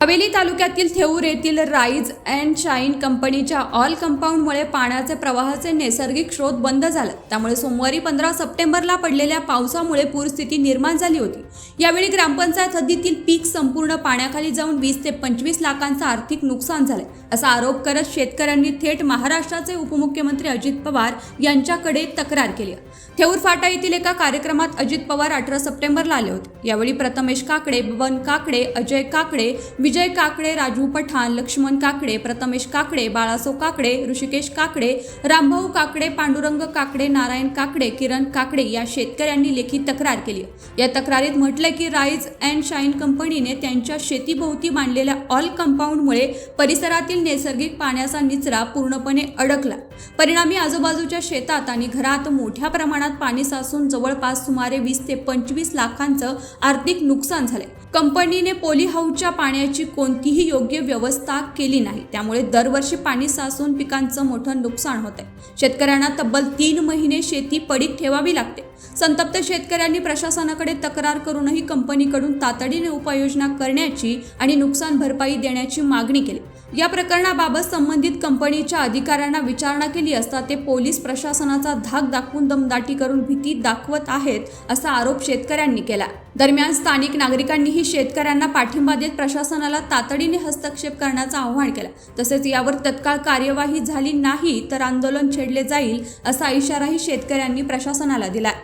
हवेली तालुक्यातील थेऊर येथील rise and shine कंपनीच्या ऑल कंपाऊंडमुळे पाण्याचे प्रवाहाचे नैसर्गिक स्रोत बंद झाला. त्यामुळे सोमवारी पंधरा सप्टेंबरला पडलेल्या पावसामुळे पूरस्थिती निर्माण झाली होती. यावेळी ग्रामपंचायत हद्दीतील पीक संपूर्ण पाण्याखाली जाऊन वीस ते पंचवीस लाखांचं आर्थिक नुकसान झालं असा आरोप करत शेतकऱ्यांनी थेट महाराष्ट्राचे उपमुख्यमंत्री अजित पवार यांच्याकडे तक्रार केली. थेऊर फाटा येथील एका कार्यक्रमात अजित पवार अठरा सप्टेंबरला आले होते. यावेळी प्रथमेश काकडे बबन काकडे अजय काकडे विजय काकडे राजू पठाण लक्ष्मण काकडे प्रथमेश काकडे बाळासो काकडे ऋषिकेश काकडे रामभाऊ काकडे पांडुरंग काकडे नारायण काकडे किरण काकडे या शेतकऱ्यांनी लेखी तक्रार केली या तक्रारीत म्हटलंय की राईज अँड शाईन कंपनीने त्यांच्या शेतीभोवती बांधलेल्या ऑल कंपाऊंडमुळे परिसरातील नैसर्गिक पाण्याचा निचरा पूर्णपणे अडकला. परिणामी आजूबाजूच्या शेतात आणि घरात मोठ्या प्रमाणात पाणी साचून जवळपास सुमारे वीस ते पंचवीस लाखांचं आर्थिक नुकसान झाले कंपनीने पोली हाऊसच्या पाण्याची कोणतीही योग्य व्यवस्था केली नाही. त्यामुळे दरवर्षी पाणी साचून पिकांचं मोठं नुकसान होत आहे शेतकऱ्यांना तब्बल तीन महिने शेती पडीक ठेवावी लागते. संतप्त शेतकऱ्यांनी प्रशासनाकडे तक्रार करूनही कंपनीकडून तातडीने उपाययोजना करण्याची आणि नुकसान भरपाई देण्याची मागणी केली. या प्रकरणाबाबत संबंधित कंपनीच्या अधिकाऱ्यांना विचारणा केली असता ते पोलीस प्रशासनाचा धाक दाखवून दमदाटी करून भीती दाखवत आहेत असा आरोप शेतकऱ्यांनी केला. दरम्यान स्थानिक नागरिकांनीही शेतकऱ्यांना पाठिंबा देत प्रशासनाला तातडीने हस्तक्षेप करण्याचं आवाहन केलं. तसेच यावर तत्काळ कार्यवाही झाली नाही तर आंदोलन छेडले जाईल असा इशाराही शेतकऱ्यांनी प्रशासनाला दिलाय.